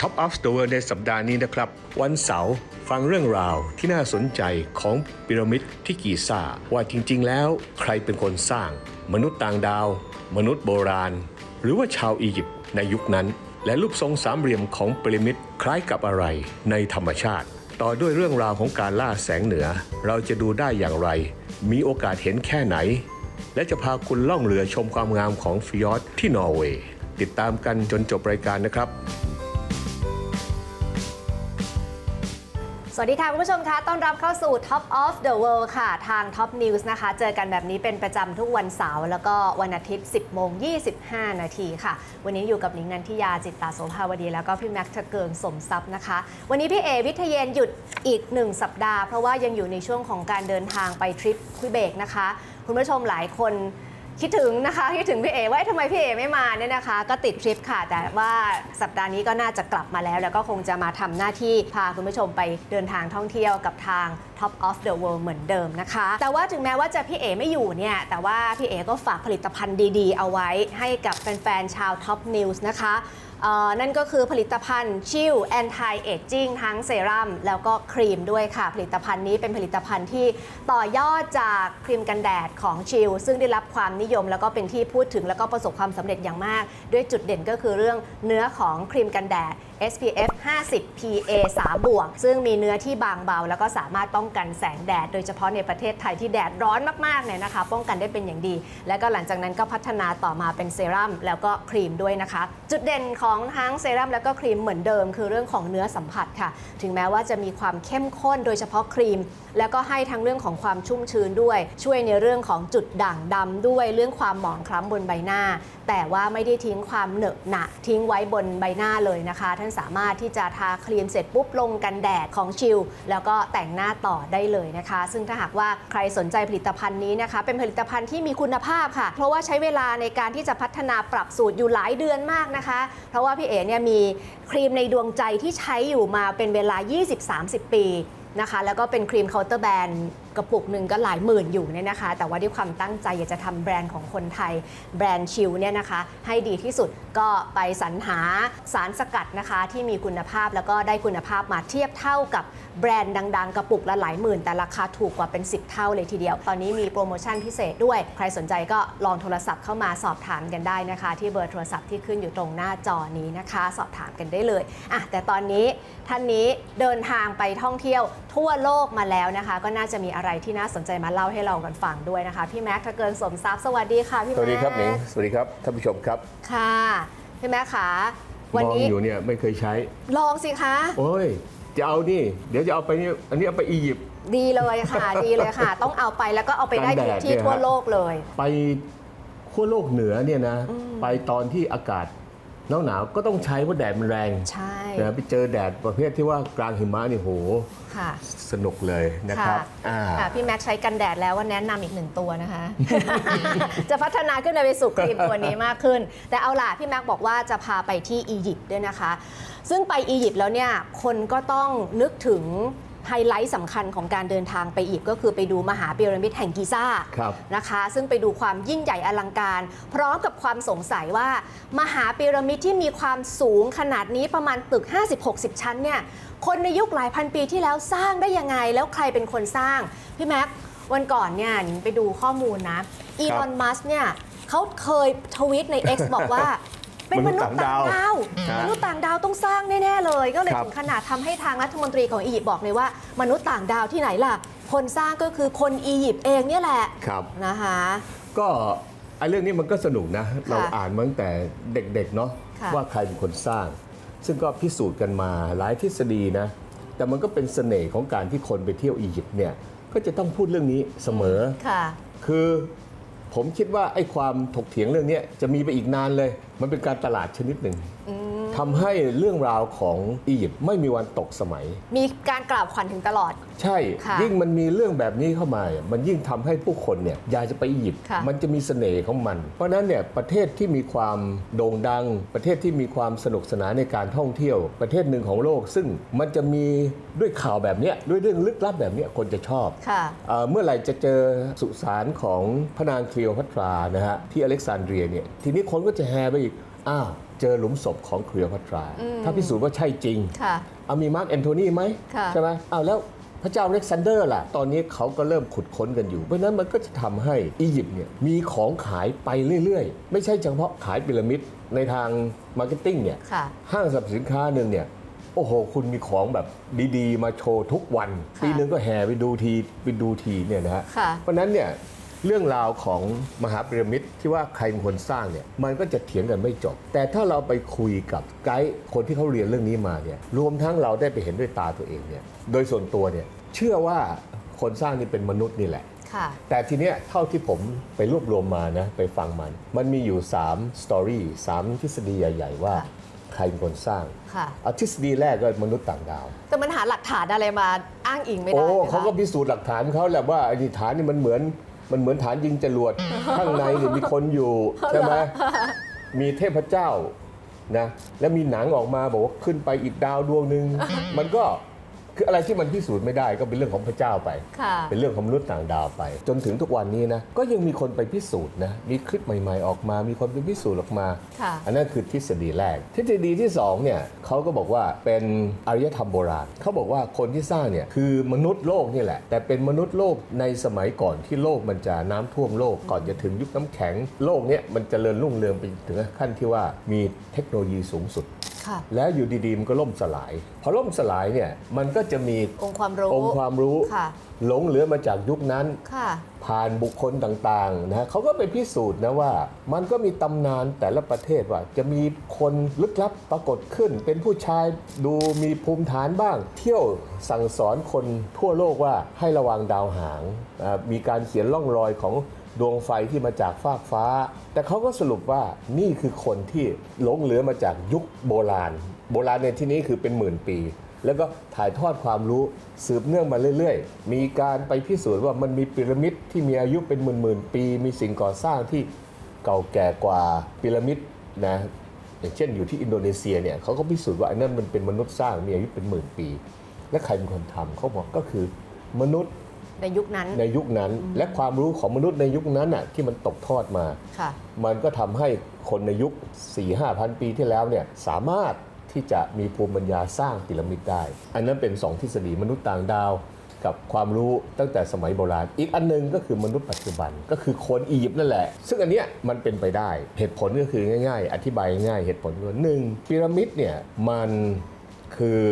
Top of the World ในสัปดาห์นี้นะครับ วันเสาร์ฟังเรื่องราวที่น่าสนใจของพีระมิดที่กีซ่า ว่าจริงๆ แล้วใครเป็นคนสร้าง มนุษย์ต่างดาว มนุษย์โบราณ หรือว่าชาวอียิปต์ในยุคนั้น และรูปทรงสามเหลี่ยมของพีระมิดคล้ายกับอะไรในธรรมชาติ ต่อด้วยเรื่องราวของการล่าแสงเหนือ เราจะดูได้อย่างไร มีโอกาสเห็นแค่ไหน และจะพาคุณล่องเรือชมความงามของฟิยอร์ดที่นอร์เวย์ติดตามกันจนจบรายการนะครับ สวัสดีค่ะ คุณผู้ชมคะต้อนรับเข้าสู่ Top of the World ค่ะ ทาง Top News นะคะ เจอกันแบบนี้เป็นประจำทุกวันเสาร์แล้วก็วันอาทิตย์ 10โมง25 นาทีค่ะ วันนี้อยู่กับนิงนันทิยาจิตตาโสภาวดี แล้วก็พี่แม็กซ์ทะเกิงสมทรัพย์นะคะ วันนี้พี่เอวิทยเยนหยุดอีก 1 สัปดาห์ เพราะว่ายังอยู่ในช่วงของการเดินทางไปทริปคุยเบกนะคะ คุณผู้ชมหลายคน คิดถึงนะคะคิดถึงพี่เอว่าทำไมพี่เอไม่มาเนี่ยนะคะ ก็ติดทริปค่ะ แต่ว่าสัปดาห์นี้ก็น่าจะกลับมาแล้ว แล้วก็คงจะมาทำหน้าที่พาคุณผู้ชมไปเดินทางท่องเที่ยวกับทาง Top of the World เหมือนเดิมนะคะ แต่ว่าถึงแม้ว่าจะพี่เอไม่อยู่เนี่ย แต่ว่าพี่เอก็ฝากผลิตภัณฑ์ดีๆ เอาไว้ให้กับแฟนๆชาว Top News นะคะ นั่นก็คือผลิตภัณฑ์ชิลแอนตี้เอจจิ้งทั้งเซรั่มแล้วก็ครีมด้วยค่ะ ผลิตภัณฑ์นี้เป็นผลิตภัณฑ์ที่ต่อยอดจากครีมกันแดดของชิลซึ่งได้รับความนิยมแล้วก็เป็นที่พูดถึงแล้วก็ประสบความสำเร็จอย่างมาก ด้วยจุดเด่นก็คือเรื่องเนื้อของครีมกันแดด SPF 50 PA 3บวก ซึ่งมีเนื้อที่บางเบา แล้วก็สามารถป้องกันแสงแดด โดยเฉพาะในประเทศไทยที่แดดร้อนมากๆเนี่ยนะคะ ป้องกันได้เป็นอย่างดี แล้วก็หลังจากนั้นก็พัฒนาต่อมาเป็นเซรั่มแล้วก็ครีมด้วยนะคะ จุดเด่นของทั้งเซรั่มแล้วก็ครีมเหมือนเดิม คือเรื่องของเนื้อสัมผัสค่ะ ถึงแม้ว่าจะมีความเข้มข้นโดยเฉพาะครีม แล้วก็ให้ทั้งเรื่องของความชุ่มชื้นด้วย ช่วยในเรื่องของจุดด่างดำด้วยเรื่องความหมองคล้ำบนใบหน้า แต่ว่าไม่ได้ทิ้งความเหนอะหนะทิ้งไว้บนใบหน้าเลยนะคะ ท่านสามารถที่จะทาครีมเสร็จปุ๊บลงกันแดดของชิลแล้วก็แต่งหน้าต่อได้เลยนะคะ ซึ่งถ้าหากว่าใครสนใจผลิตภัณฑ์นี้นะคะ เป็นผลิตภัณฑ์ที่มีคุณภาพค่ะ เพราะว่าใช้เวลาในการที่จะพัฒนาปรับสูตรอยู่หลายเดือนมากนะคะ เพราะว่าพี่เอ๋เนี่ยมีครีมในดวงใจที่ใช้อยู่มาเป็นเวลา 20-30 ปี นะคะ แล้วก็เป็นครีมเคาน์เตอร์แบรนด์ กระปุกหนึ่งก็หลายหมื่นอยู่เนี่ยนะคะ แต่ว่าด้วยความตั้งใจอยากจะทำแบรนด์ของคนไทยแบรนด์ชิลเนี่ยนะคะ ให้ดีที่สุดก็ไปสรรหาสารสกัดนะคะ ที่มีคุณภาพแล้วก็ได้คุณภาพมาเทียบเท่ากับแบรนด์ดัง ๆ กระปุกละหลายหมื่น แต่ราคาถูกกว่าเป็น 10 เท่าเลยทีเดียว ตอนนี้มีโปรโมชั่นพิเศษด้วย ใครสนใจก็ลองโทรศัพท์เข้ามาสอบถามกันได้นะคะ ที่เบอร์โทรศัพท์ที่ขึ้นอยู่ตรงหน้าจอนี้นะคะ สอบถามกันได้เลยอะแต่ตอนนี้ท่านนี้เดินทางไปท่องเที่ยวทั่วโลกมาแล้วนะคะ ก็น่าจะมีอะไรที่น่าสนใจมาเล่าให้เรากันฟังด้วยนะคะ พี่แม็กซ์ถ้าเกินสมทรัพย์สวัสดีค่ะพี่สแม็กวัสดีครับหนิงสวัสดีครับท่านผู้ชมครับค่ะพี่แม็กซ์ค่ะมวันองนี้อยู่เนี่ยไม่เคยใช้ ลองสิคะ โอ้ย จะเอานี่ เดี๋ยวจะเอาไปนี่อันนี้เอาไปอียิปต์ ดีเลยค่ะ ดีเลยค่ะ ต้องเอาไปแล้วก็เอาไปได้ทุกที่กันแดดเนี่ย ทั่วฮะโลกเลย ไปขั้วโลกเหนือเนี่ยนะ ไปตอนที่อากาศ หนาวหนาวๆก็ต้องใช้เพราะแดดมันแรงใช่นะไปเจอแดดประเภทที่ว่ากลางหิมะนี่โหค่ะสนุกเลยนะครับอ่าค่ะพี่แม็กซ์ใช้กันแดดแล้วว่าแนะนำอีกหนึ่งตัวนะคะ จะพัฒนาขึ้นไปสู่ครีมตัวนี้มากขึ้น แต่เอาล่ะพี่แม็กซ์บอกว่าจะพาไปที่อียิปต์ด้วยนะคะ ซึ่งไปอียิปต์แล้วเนี่ยคนก็ต้องนึกถึง ไฮไลท์สำคัญของการเดินทางไปอียิปต์ก็คือไปดูมหาพีระมิดแห่งกิซ่าครับนะคะ ซึ่งไปดูความยิ่งใหญ่อลังการ พร้อมกับความสงสัยว่า มหาพีระมิดที่มีความสูงขนาดนี้ประมาณตึก 50-60 ชั้นเนี่ยคนในยุคหลายพันปีที่แล้วสร้างได้ยังไง แล้วใครเป็นคนสร้าง พี่แม็กวันก่อนเนี่ยหนิงไปดูข้อมูลนะอีลอนมัสเนี่ยเขาเคยทวีตใน X บอกว่า เป็นมนุษย์ต่างดาวฮะมนุษย์ต่างดาวต้องสร้างแน่ๆเลย ก็เลยครับถึงขนาดทำให้ทางรัฐมนตรีของอียิปต์บอกเลยว่า มนุษย์ต่างดาวที่ไหนล่ะ คนสร้างก็คือคนอียิปต์เองเนี่ยแหละครับนะคะก็ไอ้เรื่องนี้มันก็สนุกนะ เราอ่านมาตั้งแต่เด็กๆเนาะค่ะว่าใครเป็นคนสร้าง ซึ่งก็พิสูจน์กันมาหลายทฤษฎีนะ แต่มันก็เป็นเสน่ห์ของการที่คนไปเที่ยวอียิปต์เนี่ยก็จะต้องพูดเรื่องนี้เสมอค่ะคือ ผมคิดว่าไอ้ความถกเถียงเรื่องนี้จะมีไปอีกนานเลย มันเป็นการตลาดชนิดหนึ่ง ทำให้เรื่องราวของอียิปต์ไม่มีวันตกสมัย มีการกล่าวขวัญถึงตลอด ใช่ ค่ะยิ่งมันมีเรื่องแบบนี้เข้ามาเนี่ยมันยิ่งทำให้ผู้คนเนี่ยอยากจะไปอียิปต์ค่ะ มันจะมีเสน่ห์ของมัน เพราะฉะนั้นเนี่ยประเทศที่มีความโด่งดัง ประเทศที่มีความสนุกสนานในการท่องเที่ยว ประเทศหนึ่งของโลก ซึ่งมันจะมีด้วยข่าวแบบเนี้ยด้วยเรื่องลึกลับแบบเนี้ยคนจะชอบ ค่ะ เอ่อเมื่อไหร่จะเจอสุสานของพระนางเคลียวพัตรานะฮะที่อเล็กซานเดรียเนี่ยทีนี้คนก็จะแห่ไปอีก อ้าว เจอหลุมศพของเคลียพัตราอืมถ้าพิสูจน์ว่าใช่จริงค่ะเอามีมาร์กแอนโทนีไหมค่ะใช่ไหมอ้าวแล้วพระเจ้าอเล็กซานเดอร์ล่ะ ตอนนี้เขาก็เริ่มขุดค้นกันอยู่ เพราะฉะนั้นมันก็จะทำให้อียิปต์เนี่ยมีของขายไปเรื่อย ๆ ไม่ใช่เฉพาะขายพีระมิดในทางมาร์เก็ตติ้งเนี่ยค่ะห้างสรรพสินค้าหนึ่งเนี่ยโอ้โห คุณมีของแบบดีๆ มาโชว์ทุกวันค่ะปีหนึงก็แห่ไปดูที ไปดูทีเนี่ยนะฮะค่ะเพราะฉะนั้นเนี่ย เรื่องราวของมหาพีระมิดที่ว่าใครเป็นคนสร้างเนี่ยมันก็จะเถียงกันไม่จบ แต่ถ้าเราไปคุยกับไกด์คนที่เขาเรียนเรื่องนี้มาเนี่ยรวมทั้งเราได้ไปเห็นด้วยตาตัวเองเนี่ยโดยส่วนตัวเนี่ยเชื่อว่าคนสร้างนี่เป็นมนุษย์นี่แหละค่ะแต่ทีเนี้ยเท่าที่ผมไปรวบรวมมานะไปฟังมัน มันมีอยู่3สตอรี่สามทฤษฎีใหญ่ ๆ ว่าค่ะใครเป็นคนสร้างค่ะเอาทฤษฎีแรกก็มนุษย์ต่างดาว แต่มันหาหลักฐานอะไรมาอ้างอิงไม่ได้โอ้ไหมคะเขาก็พิสูจน์หลักฐานเขาแหละว่าไอ้นี่ฐานนี่มันเหมือน มันเหมือนฐานยิงจรวด ข้างในเนี่ยมีคนอยู่ ใช่ไหมมีเทพเจ้านะแล้วมีหนังออกมาบอกว่าขึ้นไปอีกดาวดวงหนึ่งมันก็ คืออะไรที่มันพิสูจน์ไม่ได้ก็เป็นเรื่องของพระเจ้าไป ค่ะ เป็นเรื่องของมนุษย์ต่างดาวไป จนถึงทุกวันนี้นะก็ยังมีคนไปพิสูจน์นะมีคลิปใหม่ ๆ ออกมา มีคนไปพิสูจน์ออกมา ค่ะ อันนั้นคือทฤษฎีแรก ทฤษฎีที่สองเนี่ยเขาก็บอกว่าเป็นอารยธรรมโบราณเขาบอกว่าคนที่สร้างเนี่ยคือมนุษย์โลกนี่แหละ แต่เป็นมนุษย์โลกในสมัยก่อนที่โลกมันจะน้ำท่วมโลกก่อนจะถึงยุคน้ำแข็ง โลกเนี่ยมันจเจริญรุ่งเรืองไปถึงขั้นที่ว่ามีเทคโนโลยีสูงสุดค่ะ แล้วอยู่ดีๆมันก็ล่มสลาย พอล่มสลายเนี่ยมันก็จะมีองค์ความรู้องค์ความรู้ค่ะหลงเหลือมาจากยุคนั้นค่ะผ่านบุคคลต่างๆนะฮะเขาก็ไปพิสูจน์นะว่า มันก็มีตำนานแต่ละประเทศว่า จะมีคนลึกลับปรากฏขึ้น เป็นผู้ชายดูมีภูมิฐานบ้าง เที่ยวสั่งสอนคนทั่วโลกว่าให้ระวังดาวหางอ่ามีการเขียนล่องรอยของ ดวงไฟที่มาจากฟากฟ้า แต่เขาก็สรุปว่านี่คือคนที่หลงเหลือมาจากยุคโบราณ โบราณในที่นี้คือเป็นหมื่นปี แล้วก็ถ่ายทอดความรู้สืบเนื่องมาเรื่อยๆ มีการไปพิสูจน์ว่ามันมีพีระมิดที่มีอายุเป็นหมื่นๆปี มีสิ่งก่อสร้างที่เก่าแก่กว่าพีระมิดนะอย่างเช่นอยู่ที่อินโดนีเซียเนี่ยเขาก็พิสูจน์ว่าไอ้นั่นมันเป็นมนุษย์สร้างมีอายุเป็นหมื่นปี และใครเป็นคนทำเขาบอกก็คือมนุษย์ ในยุคนั้น ในยุคนั้น และความรู้ของมนุษย์ในยุคนั้นน่ะที่มันตกทอดมา ค่ะ มันก็ทำให้คนในยุค 4 5 พันปีที่แล้วเนี่ยสามารถที่จะมีภูมิปัญญาสร้างพีระมิดได้ อันนั้นเป็น 2 ทฤษฎีมนุษย์ต่างดาว กับความรู้ตั้งแต่สมัยโบราณ อีกอันหนึงก็คือมนุษย์ปัจจุบันก็คือคนอียิปต์นั่นแหละ ซึ่งอันเนี้ยมันเป็นไปได้เหตุผลก็คือง่าย ๆ อธิบายง่ายๆเหตุผลคือหนึ่งพีระมิดเนี่ยมันคือ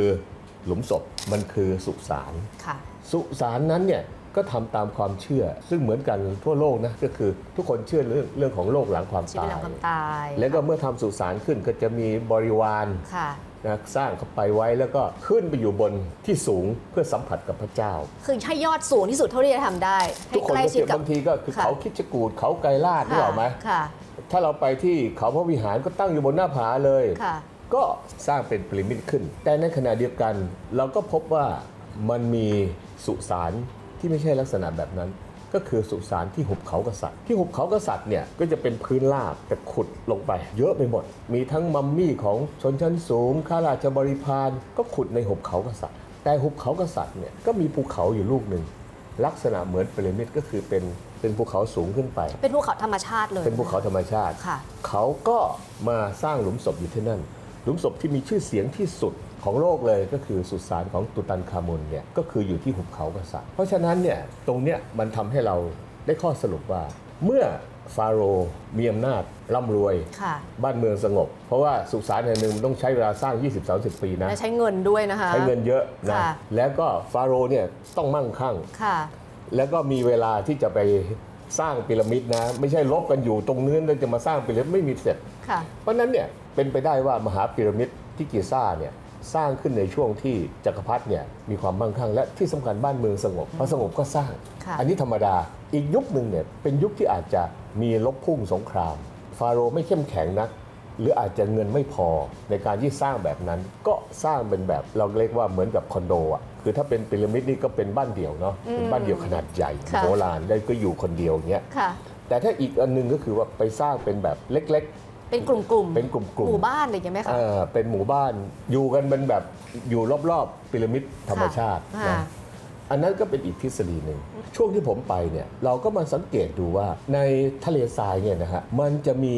หลุมศพมันคือสุสานค่ะ สุสานนั้นเนี่ยก็ทำตามความเชื่อ ซึ่งเหมือนกันทั่วโลกนะก็คือทุกคนเชื่อเรื่องเรื่องของโลกหลังความชีวิตตาหลัยงความตาย แล้วก็เมื่อทำสุสานขึ้นก็จะมีบริวารค่ะนะสร้างเข้าไปไว้แล้วก็ขึ้นไปอยู่บนที่สูงเพื่อสัมผัสกับพระเจ้า คือให้ยอดสูงที่สุดเท่าที่จะทำได้ให้ทุกคนใกล้ก็ชิดเชื่อกับบางทีก็คือค่ะเขาคิดจกูดเขาไกรลาดนึกออกไหมค่ะถ้าเราไปที่เขาพระวิหารก็ตั้งอยู่บนหน้าผาเลยค่ะก็สร้างเป็นพีระมิดขึ้น แต่ในขณะเดียวกัน เราก็พบว่ามันมี สุสานที่ไม่ใช่ลักษณะแบบนั้น ก็คือสุสานที่หุบเขากษัตริย์ ที่หุบเขากษัตริย์เนี่ยก็จะเป็นพื้นราบแต่ขุดลงไป เยอะไปหมด มีทั้งมัมมี่ของชนชั้นสูงข้าราชบริพารก็ขุดในหุบเขากษัตริย์ แต่หุบเขากษัตริย์เนี่ยก็มีภูเขาอยู่ลูกหนึ่งลักษณะเหมือนพีระมิดก็คือเป็นเป็นภูเขาสูงขึ้นไป เป็นภูเขาธรรมชาติเลย เป็นภูเขาธรรมชาติค่ะเขาก็มาสร้างหลุมศพอยู่ที่นั่น หลุมศพที่มีชื่อเสียงที่สุด ของโลกเลยก็คือสุสานของตุตันคามุนเนี่ยก็คืออยู่ที่หุบเขากษัตริย์เพราะฉะนั้นเนี่ยตรงเนี้ยมันทำให้เราได้ข้อสรุปว่า เมื่อฟาโรห์มีอำนาจร่ำรวยค่ะบ้านเมืองสงบ เพราะว่าสุสานแห่งหนึ่งมันต้องใช้เวลาสร้าง 20-30 ปีนะและใช้เงินด้วยนะคะ ใช้เงินเยอะนะค่ะแล้วก็ฟาโรห์เนี่ยต้องมั่งคั่งค่ะแล้วก็มีเวลาที่จะไปสร้างพีระมิดนะ ไม่ใช่ลบกันอยู่ตรงนู้นแล้วจะมาสร้างพีระมิดไม่มีเสร็จค่ะเพราะฉะนั้นเนี่ยเป็นไปได้ว่ามหาพีระมิดที่กิซ่าเนี่ย สร้างขึ้นในช่วงที่จักรพรรดิเนี่ยมีความมั่งคั่ง และที่สำคัญบ้านเมืองสงบพอสงบก็สร้างค่ะอันนี้ธรรมดาอีกยุคหนึ่งเนี่ยเป็นยุคที่อาจจะมีลบพุ่งสงคราม ฟาโรห์ไม่เข้มแข็งนัก หรืออาจจะเงินไม่พอในการที่สร้างแบบนั้น ก็สร้างเป็นแบบเราเรียกว่าเหมือนกับคอนโดอะคือถ้าเป็นพีระมิดนี่ก็เป็นบ้านเดี่ยวเนาะเป็นบ้านเดี่ยวขนาดใหญ่ค่ะโบราณได้ก็อยู่คนเดียวอย่างเงี้ยค่ะแต่ถ้าอีกอันหนึงก็คือว่าไปสร้างเป็นแบบเล็ก เป็นกลุ่มๆเป็นกลุ่มๆ หมู่บ้านอะไรอย่างเงี้ยไหมๆคะเอ่อเป็นหมู่บ้านอยู่กันเป็นแบบอยู่รอบๆพีระมิดธรรมชาติค่ะนะอันนั้นก็เป็นอีกทฤษฎีหนึ่งช่วงที่ผมไปเนี่ยเราก็มาสังเกตดูว่าในทะเลทรายเนี่ยนะฮะมันจะมี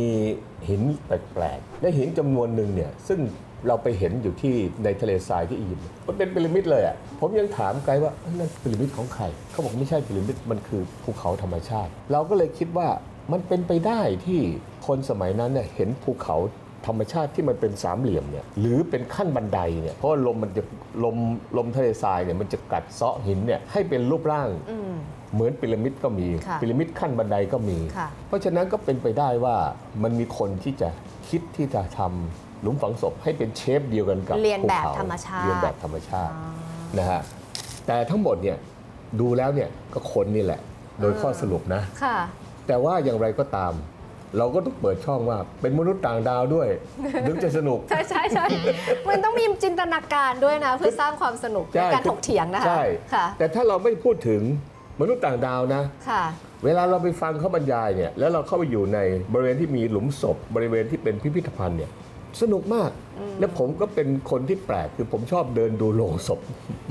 หินแปลกๆและหินจำนวนหนึ่งเนี่ยซึ่งเราไปเห็นอยู่ที่ในทะเลทรายที่อียิปต์มันเป็นพีระมิดเลยอะผมยังถามไกด์ว่าเอ้ยนั่นพีระมิดของใครเขาบอกไม่ใช่พีระมิดมันคือภูเขาธรรมชาติ เราก็เลยคิดว่า มันเป็นไปได้ที่คนสมัยนั้นเนี่ยเห็นภูเขาธรรมชาติที่มันเป็นสามเหลี่ยมเนี่ยหรือเป็นขั้นบันไดเนี่ยเพราะว่าลมมันจะลมลมทะเลทรายเนี่ยมันจะกัดเซาะหินเนี่ยให้เป็นรูปร่างอืมเหมือนพีระมิดก็มีค่ะพีระมิดขั้นบันไดก็มี ค่ะ เพราะฉะนั้นก็เป็นไปได้ว่ามันมีคนที่จะคิดที่จะทำหลุมฝังศพให้เป็นเชฟเดียวกันกับเรียนแบบภูขธรรมชาติ เรียนแบบธรรมชาติอ๋อนะฮะแต่ทั้งหมดเนี่ยดูแล้วเนี่ยก็คนนี่แหละ โดยข้อสรุปนะ ค่ะ แต่ว่าอย่างไรก็ตาม เราก็ต้องเปิดช่องว่าเป็นมนุษย์ต่างดาวด้วย ถึงจะสนุก ใช่ใช่ใช่มันต้องมีจินตนาการด้วยนะ เพื่อสร้างความสนุกในการถกเถียงนะคะใช่ ค่ะแต่ถ้าเราไม่พูดถึงมนุษย์ต่างดาวนะ ค่ะ เวลาเราไปฟังเขาบรรยายเนี่ยแล้วเราเข้าไปอยู่ในบริเวณที่มีหลุมศพ บริเวณที่เป็นพิพิธภัณฑ์เนี่ยสนุกมาก และผมก็เป็นคนที่แปลกคือผมชอบเดินดูโลงศพ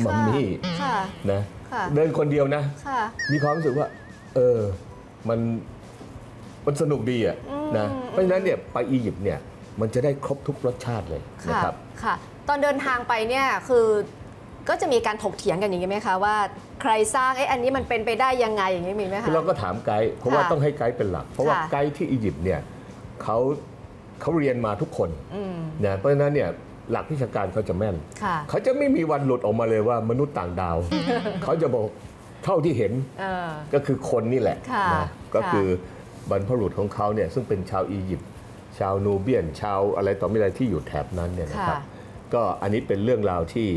มัมมี่ค่ะ นะค่ะ เดินคนเดียวนะ ค่ะ มีความรู้สึกว่า เออ มันมันสนุกดีอะนะเพราะฉะนั้นเนี่ยไปอียิปต์เนี่ยมันจะได้ครบทุกรสชาติเลยนะค่ะครับค่ะ ตอนเดินทางไปเนี่ยคือก็จะมีการถกเถียงกันอย่างนี้ไหมคะว่าใครสร้างไอ้อันนี้มันเป็นไปได้ยังไงอย่างนี้มีไหมคะคือเราก็ถามไกด์เพราะว่าค่ะต้องให้ไกด์เป็นหลัก เพราะว่าค่ะไกด์ที่อียิปต์เนี่ยเขาเขาเรียนมาทุกคนอืมนะเพราะฉะนั้นเนี่ยหลักวิชาการเขาจะแม่นค่ะเขาจะไม่มีวันหลุดออกมาเลยว่ามนุษย์ต่างดาว เขาจะบอก เท่าที่เห็นเออ ก็คือคนนี่แหละค่ะนะก็ค่ะ คือบรรพบุรุษของเขาเนี่ยซึ่งเป็นชาวอียิปต์ชาวนูเบียน ชาวอะไรต่อไม่อะไรที่อยู่แถบนั้นเนี่ยนะครับค่ะก็อันนี้เป็นเรื่องราวที่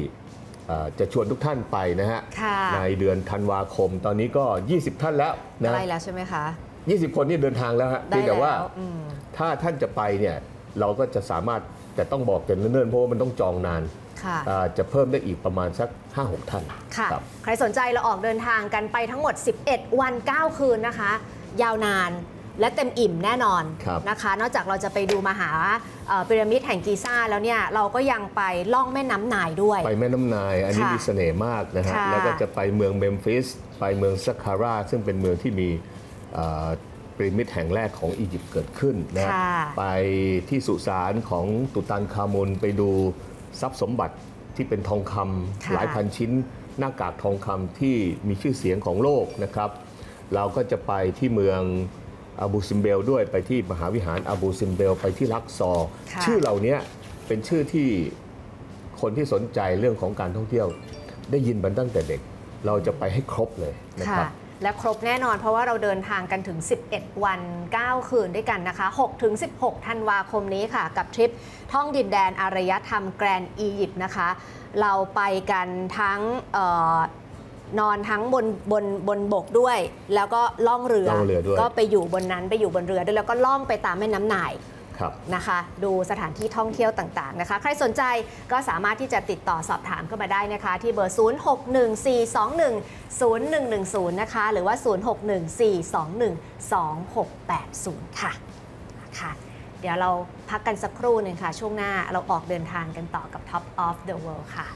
เอ่อจะชวนทุกท่านไปนะฮะค่ะ ในเดือนธันวาคม ตอนนี้ก็ 20 ท่านแล้วนะได้แล้วใช่ไหมคะ 20 คนนี่เดินทางแล้วฮะได้เพียงแต่ว่าแล้วอืม ถ้าท่านจะไปเนี่ย เราก็จะสามารถแต่ต้องบอกกันเนิ่นๆเพราะว่ามันต้องจองนานค่ะอ่าจะเพิ่มได้อีกประมาณสัก 5-6 ท่านค่ะครับ ใครสนใจเราออกเดินทางกันไปทั้งหมด 11 วัน 9 คืนนะคะ ยาวนานและเต็มอิ่มแน่นอนครับนะคะ นอกจากเราจะไปดูมหาเอ่อพีระมิดแห่งกีซ่าแล้วเนี่ย เราก็ยังไปล่องแม่น้ำนายด้วย ไปแม่น้ำนายอันนี้ค่ะมีเสน่ห์มากนะฮะค่ะแล้วก็จะไปเมืองเมมฟิส ไปเมืองซักคาราซึ่งเป็นเมืองที่มีเอ่อ พีระมิดแห่งแรกของอียิปต์เกิดขึ้นนะค่ะไปที่สุสานของตุตันคามุนไปดูทรัพย์สมบัติที่เป็นทองคำค่ะ หลายพันชิ้น หน้ากากทองคำที่มีชื่อเสียงของโลกนะครับ เราก็จะไปที่เมืองอาบูซิมเบลด้วยไปที่มหาวิหารอาบูซิมเบลไปที่ลักซอร์ค่ะ ชื่อเหล่านี้เป็นชื่อที่คนที่สนใจเรื่องของการท่องเที่ยว ได้ยินมันตั้งแต่เด็ก เราจะไปให้ครบเลยนะคค่ะรับ และครบแน่นอนเพราะว่าเราเดินทางกันถึง 11 วัน 9 คืนด้วยกันนะคะ 6 ถึง 16 ธันวาคมนี้ค่ะ กับทริปท่องดินแดนอารยธรรมแกรนด์อียิปต์นะคะ เราไปกันทั้งเออนอนทั้งบนบนบนบกด้วย แล้วก็ล่องเรือล่องเรือด้วยก็ไปอยู่บนนั้นไปอยู่บนเรือด้วยแล้วก็ล่องไปตามแม่น้ำนายครับ นะคะ ดูสถานที่ท่องเที่ยวต่างๆนะคะ ใครสนใจก็สามารถที่จะติดต่อสอบถามเข้ามาได้นะคะ ที่เบอร์ 0614210110 นะคะ หรือว่า 0614212680 ค่ะค่ะเดี๋ยวเราพักกันสักครู่หนึ่งค่ะ ช่วงหน้าเราออกเดินทางกันต่อกับ Top of the World ค่ะ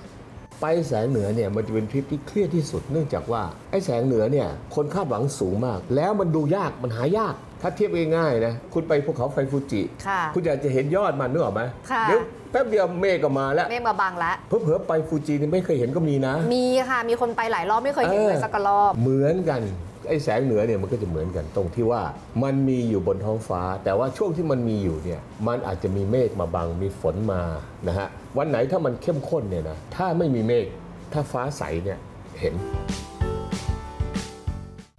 ไปแสงเหนือเนี่ยมันจะเป็นทริปที่เครียดที่สุดเนื่องจากว่าไอ้แสงเหนือเนี่ยคนคาดหวังสูงมาก แล้วมันดูยากมันหายาก ถ้าเทียบง่ายๆนะคุณไปภูเขาไฟฟูจิ ค่ะคุณอยากจะเห็นยอดมันนึกออกไหมค่ะ เดี๋ยวแป๊บเดียวเมฆก็มาแล้วเมฆมาบังแล้วเผลอๆไปฟูจินี่ไม่เคยเห็นก็มีนะ มีค่ะ มีคนไปหลายรอบไม่เคยเห็นเลยสักกะรอบ เหมือนกันไอ้แสงเหนือเนี่ยมันก็จะเหมือนกันตรงที่ว่ามันมีอยู่บนท้องฟ้า แต่ว่าช่วงที่มันมีอยู่เนี่ยมันอาจจะมีเมฆมาบังมีฝนมานะฮะวันไหนถ้ามันเข้มข้นเนี่ยนะถ้าไม่มีเมฆถ้าฟ้าใสเนี่ยเห็น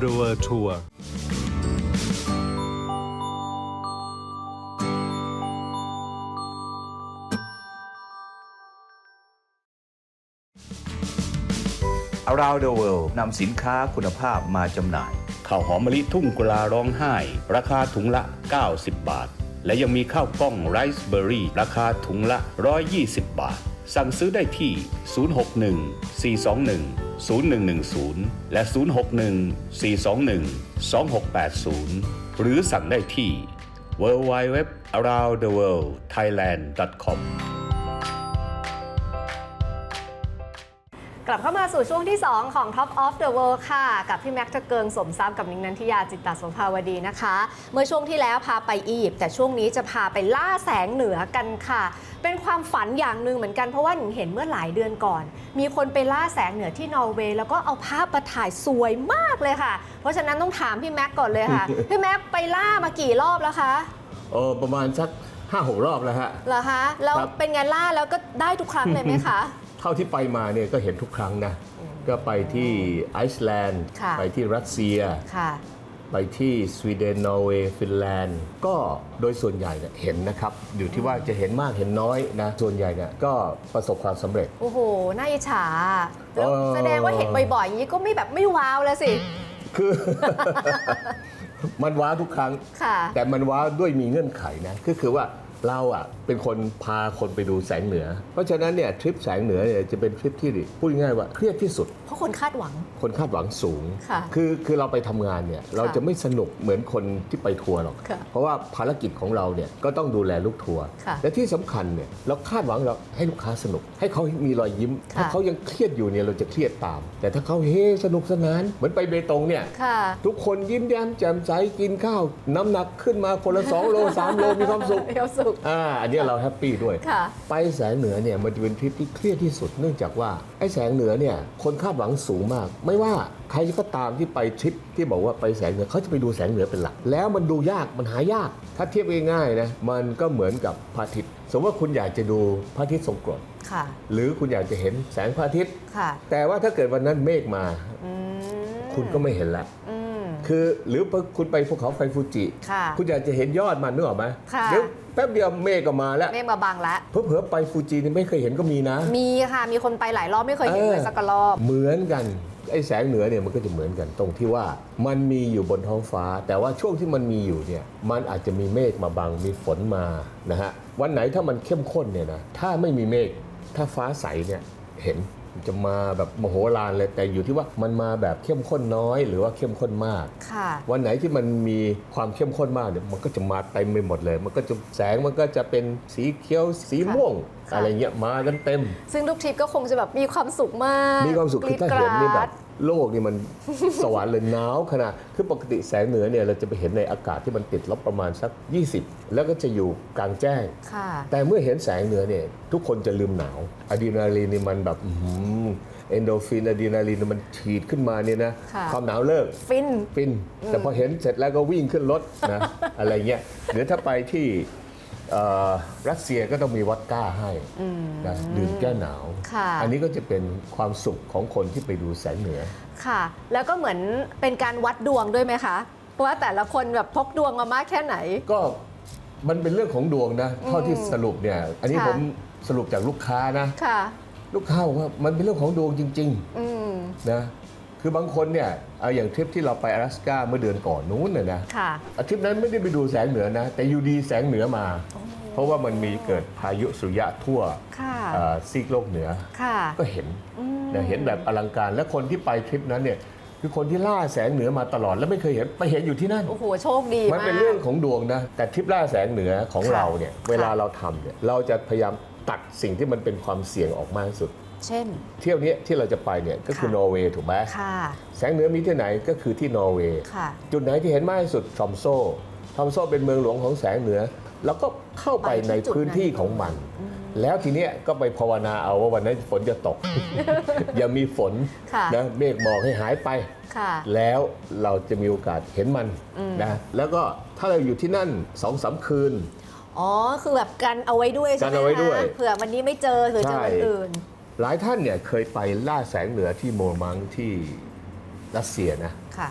the world tour Around the World นำสินค้าคุณภาพมาจำหน่ายข้าวหอมมะลิทุ่งกุลาร้องไห้ ราคาถุงละ 90 บาท และยังมีข้าวกล้องไรซ์เบอร์รี่ ราคาถุงละ 120 บาท สั่งซื้อได้ที่ 061 421 0110 และ 061 421 2680 หรือสั่งได้ที่ www aroundtheworldthailand.com กลับเข้ามาสู่ช่วงที่ 2 ของ Top of the World ค่ะ กับพี่แม็กซ์ทะเกิงสมทรัพย์กับนิ้งนันทิยาจิตตาโสภาวดีนะคะ เมื่อช่วงที่แล้วพาไปอียิปต์แต่ช่วงนี้จะพาไปล่าแสงเหนือกันค่ะ เป็นความฝันอย่างหนึ่งเหมือนกันเพราะว่าหนิงเห็นเมื่อหลายเดือนก่อน มีคนไปล่าแสงเหนือที่นอร์เวย์แล้วก็เอาภาพมาถ่ายสวยมากเลยค่ะ เพราะฉะนั้นต้องถามพี่แม็กซ์ก่อนเลยค่ะ พี่แม็กซ์ไปล่ามากี่รอบแล้วคะเออประมาณสักห้าหกรอบแล้วฮะเหรอคะแล้วครับเป็นไงล่าแล้วก็ได้ทุกครั้งเลยไหมคะเท่าที่ไปมาเนี่ยก็เห็นทุกครั้งนะ ก็ไปที่ไอซ์แลนด์ ค่ะ ไปที่รัสเซีย ค่ะ ไปที่สวีเดนนอร์เวย์ฟินแลนด์ ก็โดยส่วนใหญ่เนี่ยเห็นนะครับ อยู่ที่ว่าจะเห็นมากเห็นน้อยนะ ส่วนใหญ่เนี่ยก็ประสบความสำเร็จ โอ้โห น่าอิจฉาแล้วเออ แสดงว่าเห็นบ่อยๆ อย่างนี้ก็ไม่แบบไม่ว้าวแล้วสิ คือ มันว้าวทุกครั้ง ค่ะ แต่มันว้าวด้วยมีเงื่อนไขนะก็คือว่า เราอะเป็นคนพาคนไปดูแสงเหนือ เพราะฉะนั้นเนี่ยทริปแสงเหนือเนี่ยจะเป็นทริปที่พูดง่ายๆว่าเครียดที่สุด เพราะคนคาดหวัง คนคาดหวังสูงค่ะอคือเราไปทำงานเนี่ยเราจะไม่สนุกเหมือนคนที่ไปทัวร์หรอก ค่ะเพราะว่าภารกิจของเราเนี่ยก็ต้องดูแลลูกทัวร์ค่ะและที่สำคัญเนี่ยเราคาดหวังเราให้ลูกค้าสนุก ให้เขามีรอยยิ้ม ค่ะ ถ้าเขายังเครียดอยู่เนี่ยเราจะเครียดตาม แต่ถ้าเขาเฮสนุกสนานเหมือนไปเบตงเนี่ย ค่ะ ทุกคนยิ้มแย้มแจ่มใสกินข้าว น้ำหนักขึ้นมาคนละ 2 โล 3 โลมีความสุข เอลสุกอ่าอันเนี้ยเราแฮปปี้ด้วย ค่ะ ไปแสงเหนือเนี่ยมันจะเป็นทริปที่เครียดที่สุดเนื่องจากว่าไอ้แสงเหนือเนี่ยคนคาดหวังสูงมาก ไม่ว่าใครก็ตามที่ไปทริปที่บอกว่าไปแสงเหนือเขาจะไปดูแสงเหนือเป็นหลัก แล้วมันดูยากมันหายาก ถ้าเทียบง่ายๆนะมันก็เหมือนกับพระอาทิตย์สมมติว่าคุณอยากจะดูพระอาทิตย์ทรงกรดค่ะ หรือคุณอยากจะเห็นแสงพระอาทิตย์ ค่ะ แต่ว่าถ้าเกิดวันนั้นเมฆมา อืมคุณก็ไม่เห็นละ อืม คือหรือคุณไปภูเขาไฟฟูจิ ค่ะคุณอยากจะเห็นยอดมันนึกออกไหมค่ะ เดี๋ยว แป๊บเดียวเมฆก็มาแล้ว เมฆมาบังแล้วเผลอๆไปฟูจินี่ไม่เคยเห็นก็มีนะ มีค่ะ มีคนไปหลายรอบไม่เคยเห็นเลยสักกะรอบ เหมือนกันไอ้แสงเหนือเนี่ยมันก็จะเหมือนกันตรงที่ว่ามันมีอยู่บนท้องฟ้า แต่ว่าช่วงที่มันมีอยู่เนี่ยมันอาจจะมีเมฆมาบังมีฝนมานะฮะวันไหนถ้ามันเข้มข้นเนี่ยนะถ้าไม่มีเมฆถ้าฟ้าใสเนี่ยเห็นมัน จะมาแบบมโหฬารเลยแต่อยู่ที่ว่ามันมาแบบเข้มข้นน้อยหรือว่าเข้มข้นมาก ค่ะ วันไหนที่มันมีความเข้มข้นมากเนี่ยมันก็จะมาเต็มไปหมดเลย มันก็จะแสงมันก็จะเป็นสีเขียวสีม่วง ค่ะ อะไรเงี้ยมากันเต็ม ซึ่งทุกทริปก็คงจะแบบมีความสุขมากมีความสุขกคืรีอดถ้ากเห็นนี่แบราบด โลกนี่มัน สวรรค์เลยหนาวขนาดคือปกติแสงเหนือเนี่ยเราจะไปเห็นในอากาศที่มันติดลบประมาณสัก 20 แล้วก็จะอยู่กลางแจ้ง ค่ะ แต่เมื่อเห็นแสงเหนือเนี่ยทุกคนจะลืมหนาวอะดรีนาลีนนี่มันแบบเอนโดฟินอะดรีนาลีนมันฉีดขึ้นมาเนี่ยนะค่ะ ความหนาวเลิก ฟิน ฟินแต่พอเห็นเสร็จแล้วก็วิ่งขึ้นรถนะ อะไรเงี้ยหรือถ้าไปที่เอ่อ รัสเซียก็ต้องมีวอดก้าให้นะดื่มแก้หนาวค่ะอันนี้ก็จะเป็นความสุขของคนที่ไปดูแสงเหนือ ค่ะ แล้วก็เหมือนเป็นการวัดดวงด้วยไหมคะ ว่าแต่ละคนแบบพกดวงมามากแค่ไหน ก็มันเป็นเรื่องของดวงนะเท่าที่สรุปเนี่ย อันนี้ค่ะผมสรุปจากลูกค้านะค่ะลูกค้าบอกว่ามันเป็นเรื่องของดวงจริงอืมๆนะ คือบางคนเนี่ยเอาอย่างทริปที่เราไป阿拉斯ก้าเมื่อเดือนก่อนนู้นน่ะนะ ค่ะ อาทริปนั้นไม่ได้ไปดูแสงเหนือนะ แต่อยู่ดีแสงเหนือมา เพราะว่ามันมีเกิดพายุสุริยะทั่ว ค่ะ เอ่อซีกโลกเหนือ ค่ะ ก็เห็นนะเห็นแบบอลังการและคนที่ไปทริปนั้นเนี่ยคือคนที่ล่าแสงเหนือมาตลอดแล้วไม่เคยเห็นไปเห็นอยู่ที่นั่น โอ้โห โชคดี มัน มาก เป็นเรื่องของดวงนะ แต่ทริปล่าแสงเหนือของ ค่ะ เราเนี่ย เวลา ค่ะ เราทำเนี่ย เราจะพยายามตัดสิ่งที่มันเป็นความเสี่ยงออกมากที่สุด เช่น เที่ยวนี้ที่เราจะไปเนี่ยก็คือค่ะนอร์เวย์ถูกไหมค่ะแสงเหนือมีที่ไหนก็คือที่นอร์เวย์ค่ะจุดไหนที่เห็นมากที่สุดทอมโซ่ทอมโซ่เป็นเมืองหลวงของแสงเหนือ แล้วก็เข้าไปไปที่ในจุดพื้นที่นั้นของมัน แล้วทีเนี้ยก็ไปภาวนาเอาว่าวันนั้นฝนจะตก อย่ามีฝนค่ะนะเมฆหมอกให้หายไปค่ะแล้วเราจะมีโอกาสเห็นมันนะแล้วก็ถ้าเราอยู่ที่นั่นสองสามคืนอ๋อ คือแบบกันเอาไว้ด้วยใช่ไหมกันเอาไว้ด้วยคะเผื่อวันนี้ไม่เจอหรือเจอวันอื่น หลายท่านเนี่ยเคยไปล่าแสงเหนือที่โมอร์มังที่รัสเซียนะ ค่ะ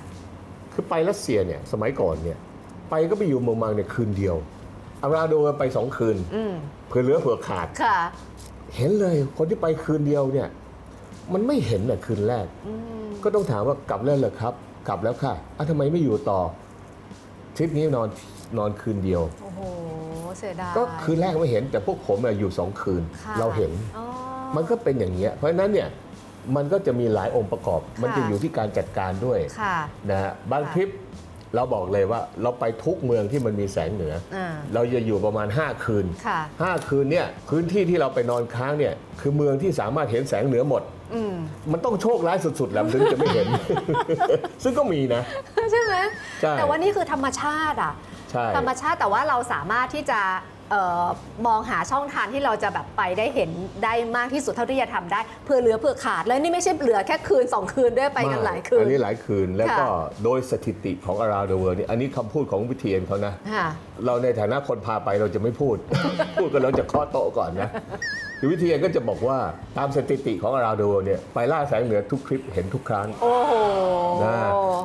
คือไปรัสเซียเนี่ยสมัยก่อนเนี่ยไปก็ไปอยู่โมอร์มังเนี่ยคืนเดียวอาราโดไปสองคืนอืมเผื่อเหลือเผื่อขาด ค่ะ เห็นเลยคนที่ไปคืนเดียวเนี่ยมันไม่เห็นน่ะคืนแรก อืม ก็ต้องถามว่ากลับแล้วเหรอครับ กลับแล้วค่ะอะทำไมไม่อยู่ต่อทริปนี้นอนนอนคืนเดียว โอ้โห เสียดายก็คืนแรกไม่เห็นแต่พวกผมน่ะอยู่สองคืนค่ะเราเห็น อ๋อ มันก็เป็นอย่างเงี้ยเพราะฉะนั้นเนี่ยมันก็จะมีหลายองค์ประกอบ มันจะอยู่ที่การจัดการด้วยค่ะนะฮะบางค่ะทริปเราบอกเลยว่าเราไปทุกเมืองที่มันมีแสงเหนืออ่าเราจะอยู่ประมาณ 5 คืนค่ะ5คืนเนี่ยพื้นที่ที่เราไปนอนค้างเนี่ยคือเมืองที่สามารถเห็นแสงเหนือหมดอืมมันต้องโชคร้ายสุดๆ แล้วถึงจะไม่เห็น ซึ่งก็มีนะ ใช่ไหมใช่แต่ว่านี่คือธรรมชาติอะใช่ธรรมชาติแต่ว่าเราสามารถที่จะเออ มองหาช่องทางที่เราจะแบบไปได้เห็นได้มากที่สุดเท่าที่จะทำได้เพื่อเหลือเพื่อขาดแล้วนี่ไม่ใช่เหลือแค่คืนสองคืนด้วยไปกันหลายคืน อันนี้หลายคืนแล้วก็ค่ะโดยสถิติของ around the world นี่อันนี้คำพูดของวิเทียนเขานะค่ะเราในฐานะคนพาไปเราจะไม่พูด พูดกันเราจะเคาะโต๊ะก่อนนะ คือวิทยาก็จะบอกว่าตามสถิติของเราดูเนี่ยไปล่าแสงเหนือทุกคลิปเห็นทุกครั้งโอ้โห นะ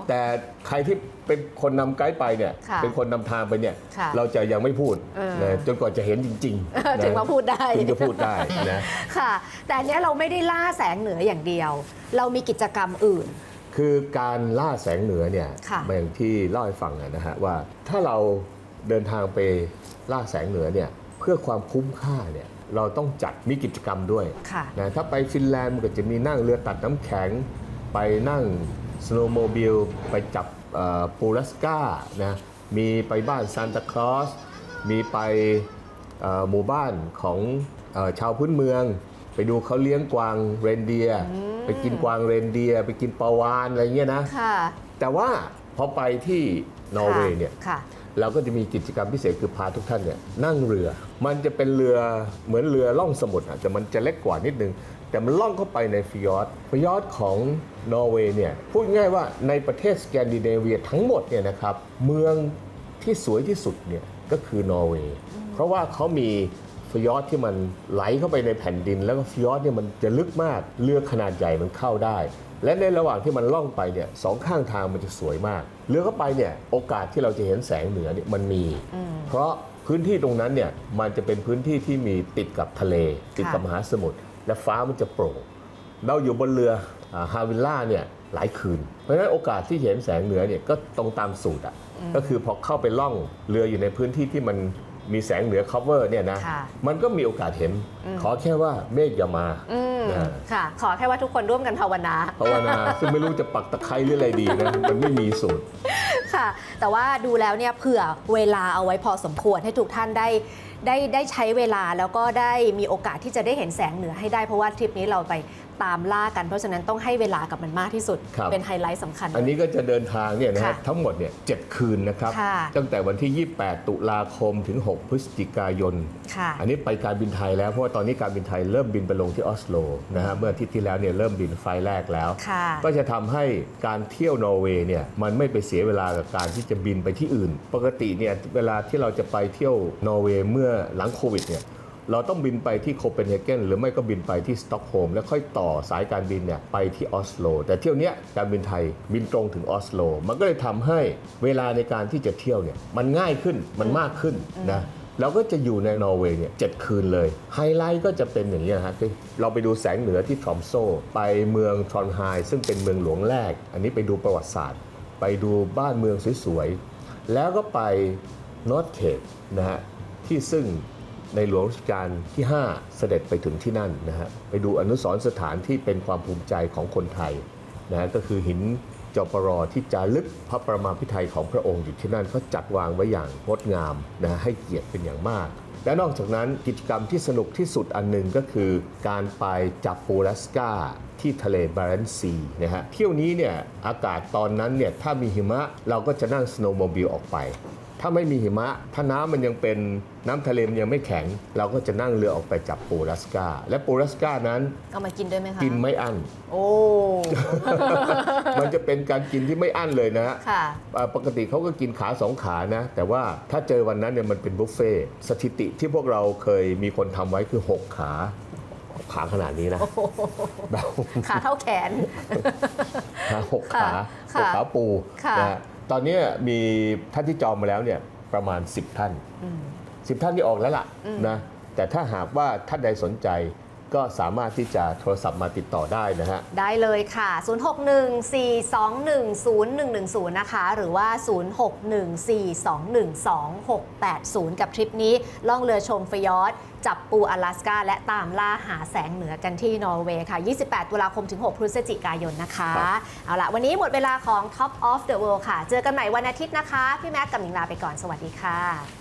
แต่ใครที่เป็นคนนำไกด์ไปเนี่ยค่ะเป็นคนนำทางไปเนี่ยค่ะเราจะยังไม่พูดเออ นะจนกว่าจะเห็นจริงๆนะถึงมาพูดได้ ถึงจะพูดได้นะ ค่ะ แต่อันเนี้ยเราไม่ได้ล่าแสงเหนืออย่างเดียว เรามีกิจกรรมอื่น คือการล่าแสงเหนือเนี่ยค่ะ อย่างที่เล่าให้ฟังนะฮะว่าถ้าเราเดินทางไปล่าแสงเหนือเนี่ยเพื่อความคุ้มค่าเนี่ย เราต้องจัดมีกิจกรรมด้วยค่ะ นะถ้าไปฟินแลนด์มันก็จะมีนั่งเรือตัดน้ำแข็ง ไปนั่งสโนว์โมบิลไปจับปูรัสกานะมีไปบ้านซานตาคลอสมีไปเอ่อหมู่บ้านของเออชาวพื้นเมือง ไปดูเขาเลี้ยงกวางเรนเดียร์ไปกินกวางเรนเดียร์ไปกินปลาวานอะไรเงี้ยนะ ค่ะแต่ว่าพอไปที่นอร์เวย์เนี่ย ค่ะ เราก็จะมีกิจกรรมพิเศษคือพาทุกท่านเนี่ยนั่งเรือ มันจะเป็นเรือเหมือนเรือล่องสมุทรอะแต่มันจะเล็กกว่านิดนึง แต่มันล่องเข้าไปในฟิยอร์ดฟิยอร์ดของนอร์เวย์เนี่ยพูดง่ายว่าในประเทศสแกนดิเนเวียทั้งหมดเนี่ยนะครับเมืองที่สวยที่สุดเนี่ยก็คือนอร์เวย์เพราะว่าเขามี ฟิยอร์ดที่มันไหลเข้าไปในแผ่นดิน แล้วก็ฟิยอร์ดเนี่ยมันจะลึกมากเรือขนาดใหญ่มันเข้าได้ และในระหว่างที่มันล่องไปเนี่ยสองข้างทางมันจะสวยมาก เรือเข้าไปเนี่ยโอกาสที่เราจะเห็นแสงเหนือเนี่ยมันมี เพราะพื้นที่ตรงนั้นเนี่ยมันจะเป็นพื้นที่ที่มีติดกับทะเล ติดกับมหาสมุทรและฟ้ามันจะโปร่งเราอยู่บนเรือฮาวิลล่าเนี่ยหลายคืน เพราะฉะนั้นโอกาสที่เห็นแสงเหนือเนี่ยก็ตรงตามสูตรอะก็คือพอเข้าไปล่องเรืออยู่ในพื้นที่ที่มัน มีแสงเหนือ cover เนี่ยนะ ค่ะ มันก็มีโอกาสเห็น ขอแค่ว่าเมฆอย่ามา อืมนะ ค่ะ ขอแค่ว่าทุกคนร่วมกันภาวนา ภาวนา ซึ่งไม่รู้จะปักตะไคร้หรืออะไรดีนะ มันไม่มีสูตร ค่ะ แต่ว่าดูแล้วเนี่ยเผื่อเวลาเอาไว้พอสมควรให้ทุกท่านได้ ได้ได้ใช้เวลาแล้วก็ได้มีโอกาสที่จะได้เห็นแสงเหนือให้ได้เพราะว่าทริปนี้เราไปตามล่ากันเพราะฉะนั้นต้องให้เวลากับมันมากที่สุดครับเป็นไฮไลท์สำคัญ อันนี้ก็จะเดินทางเนี่ยนะฮะค่ะทั้งหมดเนี่ยเจ็ดคืนนะครับค่ะตั้งแต่วันที่ 28 ตุลาคมถึง 6 พฤศจิกายนค่ะอันนี้ไปการบินไทยแล้วเพราะว่าตอนนี้การบินไทยเริ่มบินไปลงที่ออสโลนะฮะเมื่ออาทิตย์ที่แล้วเนี่ยเริ่มบินไฟล์แรกแล้วค่ะก็จะทำให้การเที่ยวนอร์เวย์เนี่ยมันไม่ไปเสียเวลากับการที่จะบินไปที่อื่น ปกติเนี่ยเวลาที่เราจะไปเที่ยวนอร์เวย์เมื่อหลังโควิดเนี่ยเราต้องบินไปที่โคเปนเฮเกนหรือไม่ก็บินไปที่สต็อกโฮล์มแล้วค่อยต่อสายการบินเนี่ยไปที่ออสโล แต่เที่ยวเนี้ยการบินไทยบินตรงถึงออสโล มันก็เลยทำให้เวลาในการที่จะเที่ยวเนี่ยมันง่ายขึ้นมันมากขึ้นนะเราก็จะอยู่ในนอร์เวย์เนี่ยเจ็ดคืนเลย ไฮไลท์ก็จะเป็นอย่างนี้นะฮะเราไปดูแสงเหนือที่ทรอมโซ ไปเมืองทรอนไฮซึ่งเป็นเมืองหลวงแรก อันนี้ไปดูประวัติศาสตร์ ไปดูบ้านเมืองสวยๆ แล้วก็ไปนอตเคปนะฮะ ที่ซึ่งในหลวงรัชกาลที่ 5 เสด็จไปถึงที่นั่นนะฮะไปดูอนุสรณ์สถานที่เป็นความภูมิใจของคนไทยนะฮะก็คือหินจอปรอที่จารึกพระประมาพิไทยของพระองค์อยู่ที่นั่นเขาจัดวางไว้อย่างงดงามนะฮะให้เกียรติเป็นอย่างมาก และนอกจากนั้นกิจกรรมที่สนุกที่สุดอันหนึ่งก็คือ การไปจับปูรัสกาที่ทะเลบารันซีนะฮะเที่ยวนี้เนี่ยอากาศตอนนั้นเนี่ยถ้ามีหิมะเราก็จะนั่งสโนว์โมบิลออกไป ถ้าไม่มีหิมะ ถ้าน้ำมันยังเป็นน้ำทะเลมันยังไม่แข็ง เราก็จะนั่งเรือออกไปจับปูรัสกาและปูรัสกานั้นเอามากินด้วยไหมคะกินไม่อั้นโอ้มันจะเป็นการกินที่ไม่อั้นเลยนะฮะค่ะอ่าปกติเขาก็กินขาสองขานะ แต่ว่าถ้าเจอวันนั้นเนี่ยมันเป็นบุฟเฟ่ต์สถิติที่พวกเราเคยมีคนทำไว้คือ 6 ขาขาขนาดนี้นะแบบขาเท่าแขนขาหกขาค่ะหกขาปูค่ะนะฮะ ตอนนี้มีท่านที่จองมาแล้วเนี่ยประมาณ 10 ท่าน 10 ท่านที่ออกแล้วล่ะนะแต่ถ้าหากว่าท่านใดสนใจ ก็สามารถที่จะโทรศัพท์มาติดต่อได้นะฮะ ได้เลยค่ะ 0614210110 นะคะ หรือว่า 0614212680 กับทริปนี้ล่องเรือชมฟยอร์ดจับปูอลาสกาและตามล่าหาแสงเหนือกันที่นอร์เวย์ค่ะ 28 ตุลาคมถึง 6 พฤศจิกายนนะคะครับเอาละวันนี้หมดเวลาของ Top of the World ค่ะ เจอกันใหม่วันอาทิตย์นะคะ พี่แม็กกับหนิงลาไปก่อน สวัสดีค่ะ